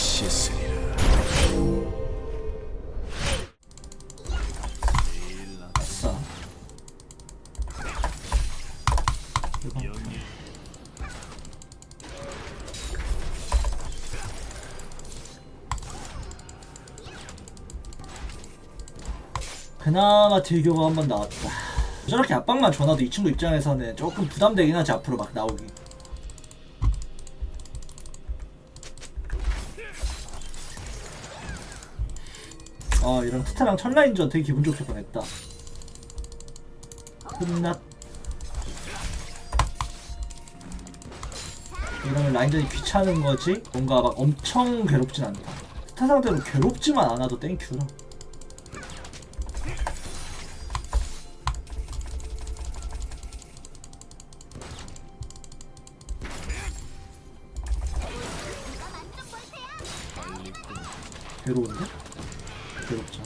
씻으리라. 아싸 그나마 딜교가 한 번 나왔다 저렇게 압박만 줘놔도 이 친구 입장에서는 조금 부담되긴 하지 앞으로 막 나오기 아 이런 스타랑 첫 라인전 되게 기분 좋게 보냈다. 끝났. 이러면 라인전이 귀찮은 거지? 뭔가 막 엄청 괴롭진 않다. 스타 상대로 괴롭지만 않아도 땡큐라. 괴로운데? 괴롭잖아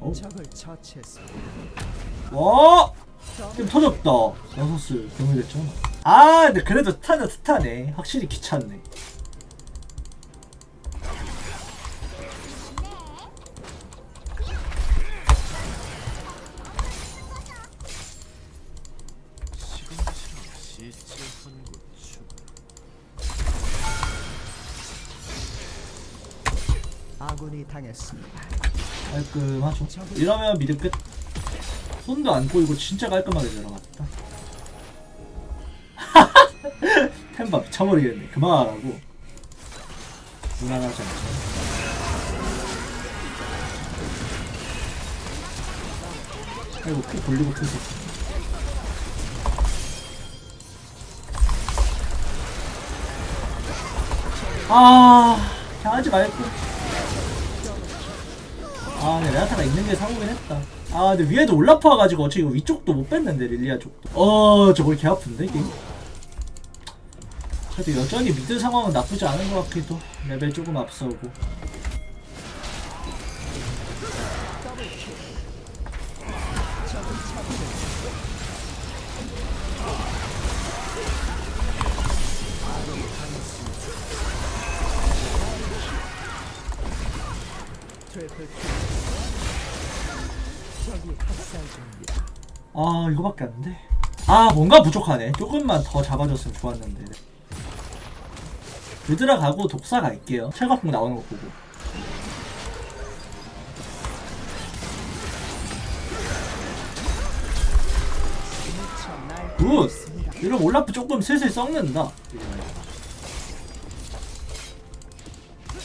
어? 적을 처치했습니다. 와! 게임 터졌다. 나서스 경유됐잖아. 아, 근데 그래도 스타는 스타네. 확실히 귀찮네. 아군이 당했습니다. 깔끔하죠. 이러면 미드 끝. 손도 안 꼬이고 진짜 깔끔하게 들어갔다. 템바 미쳐버리겠네. 그만하라고. 무난하지 않죠. 아이고, 피 돌리고 피지. 아, 그냥 하지 말고. 아, 근데 레나타가 있는 게 사고긴 했다. 아, 근데 위에도 올라프 와가지고 어차피 이거 위쪽도 못 뺐는데, 릴리아 쪽도. 어, 저거 개 아픈데, 게임? 그래도 여전히 미드 상황은 나쁘지 않은 것 같기도. 레벨 조금 앞서고. 아, 이거밖에 안 돼. 아, 뭔가 부족하네. 조금만 더 잡아줬으면 좋았는데. 루드라 가고 독사 갈게요. 철갑공 나오는 거 보고. 굿! 이런 올라프 조금 슬슬 썩는다.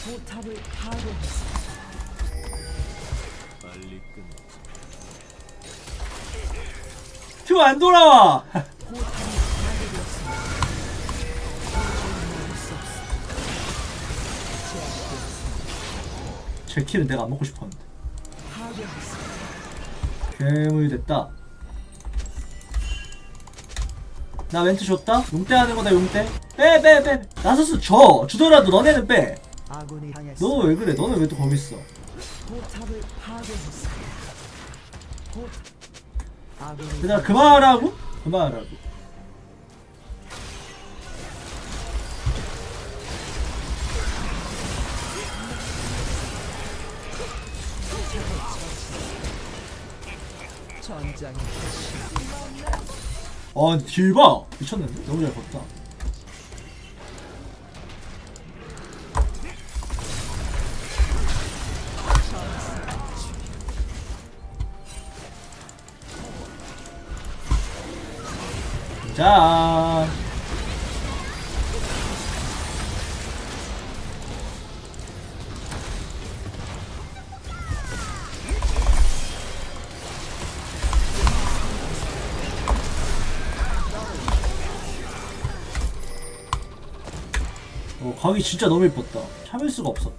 포탑을 파괴했습니다. 빨리 끝. 큐안 돌아와! 제 킬은 내가 안 먹고 싶었는데. 괴물이 됐다. 나 멘트 줬다? 용대 하는 거다 용대? 빼 빼 빼. 나서스 줘. 주더라도 너네는 빼. 아군이 당했습니다. 너왜 그래? 너는 왜 또 거기 있어? 포탑을 파괴했습니다. 포 아군이 그냥 그만하라고? 그만하라고. 전장에 아 딜봐 미쳤는데? 너무 잘 봤다. 자. 어, 각이 진짜 너무 예뻤다. 참을 수가 없었다.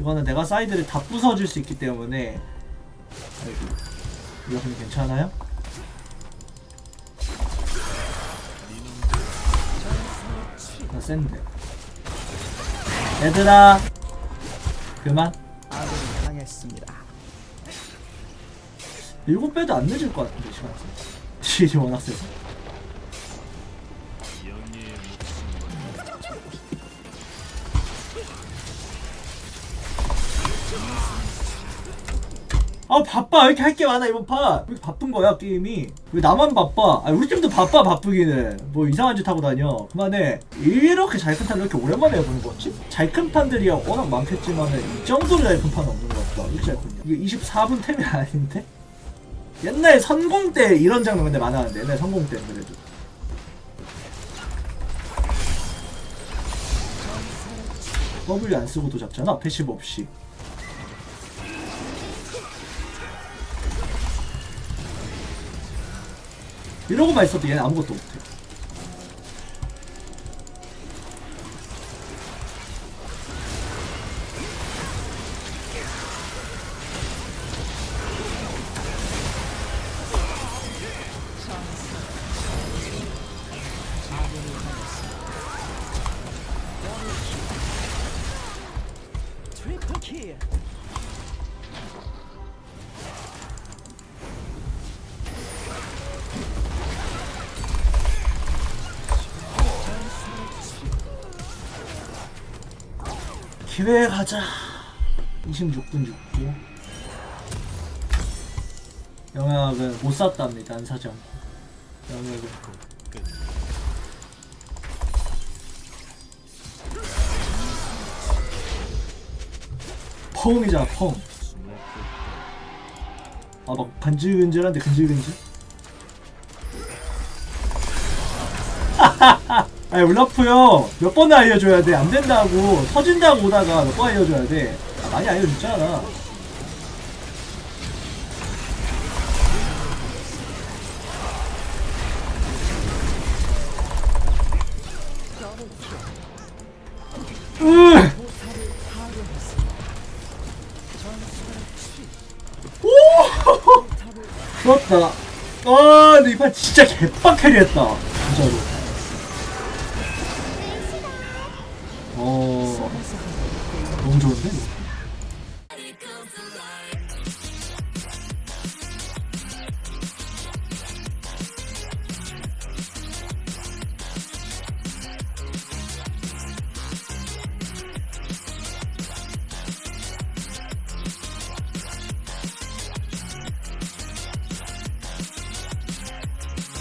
이거는 내가 사이드를 다 부숴줄 수 있기 때문에 아이고. 그럼 괜찮아요? 나 센데 얘들아 그만. 아군이 당했습니다. 일곱 배도 안 늦을 것 같은데 시간 딜이 워낙 세서 아 바빠. 왜 이렇게 할 게 많아 이번 판 왜 이렇게 바쁜 거야 게임이. 왜 나만 바빠? 아 우리 팀도 바빠 바쁘기는. 뭐 이상한 짓 하고 다녀. 그만해. 이렇게 잘 큰 판을 이렇게 오랜만에 해보는 거지? 잘 큰 판들이 워낙 많겠지만은 이 정도로 잘 큰 판은 없는 것 같다. 큰요. 이게 24분 템이 아닌데? 옛날 선공 때 이런 장면 근데 많았는데 옛날 선공 때 그래도. W 안 쓰고도 잡잖아? 패시브 없이 이러고만 있어도 얘는 아무것도 못해 기회 가자 26분 6분 영향은 못 샀답니다 안 사지 않고 영향은 끝. 펑이잖아 펑. 아 막 간질간질한데 근질근질 아니 울라프 형몇 번을 알려줘야 돼 안된다고 터진다고 오다가 몇 번 알려줘야 돼 아, 많이 알려줬잖아 으. 오! 좋았다. 아, 근데 이판 진짜 개빡캐리했다. 진짜로. 너무 좋은데?